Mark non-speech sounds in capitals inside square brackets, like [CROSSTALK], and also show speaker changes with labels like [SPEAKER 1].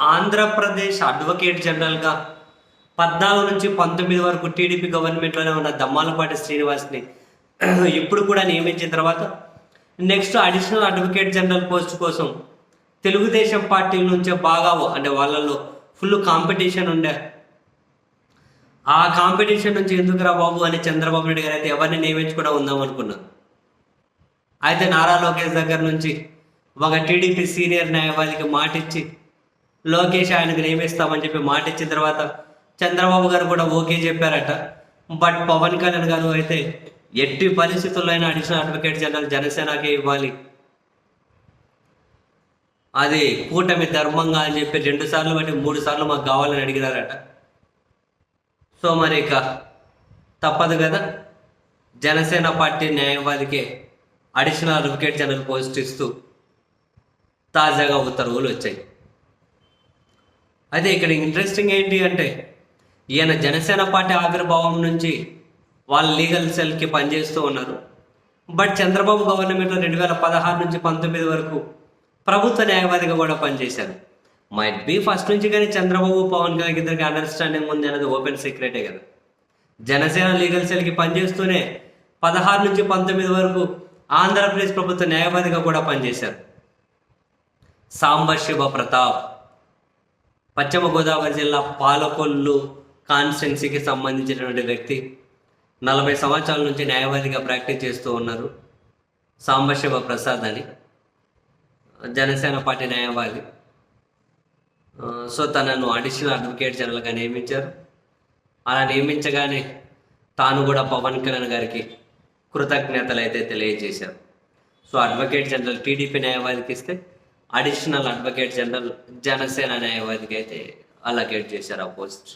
[SPEAKER 1] Andhra Pradesh advocate జనరల్గా పద్నాలుగు నుంచి పంతొమ్మిది వరకు టీడీపీ గవర్నమెంట్లోనే ఉన్న దమ్మాలపాటి శ్రీనివాస్ని [CLEARS THROAT] ఇప్పుడు కూడా నియమించిన తర్వాత next additional advocate general post కోసం తెలుగుదేశం పార్టీ నుంచే బాగా అంటే వాళ్ళలో ఫుల్ కాంపిటీషన్ ఉండే. ఆ కాంపిటీషన్ నుంచి ఎందుకురా బాబు అని చంద్రబాబు నాయుడు గారు అయితే ఎవరిని నియమించకుండా ఉందాం అనుకున్నా. అయితే నారా లోకేష్ దగ్గర నుంచి ఒక టీడీపీ సీనియర్ న్యాయవాదికి మాటిచ్చి లోకేష్ ఆయనకు నియమిస్తామని చెప్పి మాట ఇచ్చిన తర్వాత చంద్రబాబు గారు కూడా ఓకే చెప్పారట. బట్ పవన్ కళ్యాణ్ గారు అయితే ఎట్టి పరిస్థితుల్లో అయినా అడిషనల్ అడ్వకేట్ జనరల్ జనసేనకే ఇవ్వాలి. అది కూటమి ధర్మంగా అని చెప్పి రెండు సార్లు బట్టి మూడు సార్లు మాకు కావాలని అడిగినారట. సో మరి ఇక తప్పదు కదా? జనసేన పార్టీ న్యాయవాదికే అడిషనల్ అడ్వకేట్ జనరల్ పోస్ట్ ఇస్తూ తాజాగా ఉత్తర్వులు వచ్చాయి. అయితే ఇక్కడ ఇంట్రెస్టింగ్ ఏంటి అంటే ఈయన జనసేన పార్టీ ఆవిర్భావం నుంచి వాళ్ళ లీగల్ సెల్కి పనిచేస్తూ ఉన్నారు. బట్ చంద్రబాబు గవర్నమెంట్లో రెండు వేల పదహారు నుంచి పంతొమ్మిది వరకు ప్రభుత్వ న్యాయవాదిగా కూడా పనిచేశారు. మైట్ బి ఫస్ట్ నుంచి కానీ చంద్రబాబు పవన్ కళ్యాణ్ ఇద్దరికి అండర్స్టాండింగ్ ఉంది అనేది ఓపెన్ సీక్రెటే కదా. జనసేన లీగల్ సెల్కి పనిచేస్తూనే పదహారు నుంచి పంతొమ్మిది వరకు ఆంధ్రప్రదేశ్ ప్రభుత్వ న్యాయవాదిగా కూడా పనిచేశారు. సాంబశివ ప్రతాప్. పశ్చిమ గోదావరి జిల్లా పాలకొల్లు కాన్స్టెన్సీకి సంబంధించినటువంటి వ్యక్తి నలభై సంవత్సరాల నుంచి న్యాయవాదిగా ప్రాక్టీస్ చేస్తూ ఉన్నారు. సాంబశివ ప్రసాద్ అని. జనసేన పార్టీ న్యాయవాది. సో తనను అడిషనల్ అడ్వకేట్ జనరల్గా నియమించారు. అలా నియమించగానే తాను కూడా పవన్ కళ్యాణ్ గారికి కృతజ్ఞతలు అయితే తెలియజేశారు. సో అడ్వకేట్ జనరల్ టీడీపీ న్యాయవాదికి ఇస్తే అడిషనల్ అడ్వకేట్ జనరల్ జనసేన న్యాయవాదికి అయితే అలకేట్ చేశారు ఆ పోస్ట్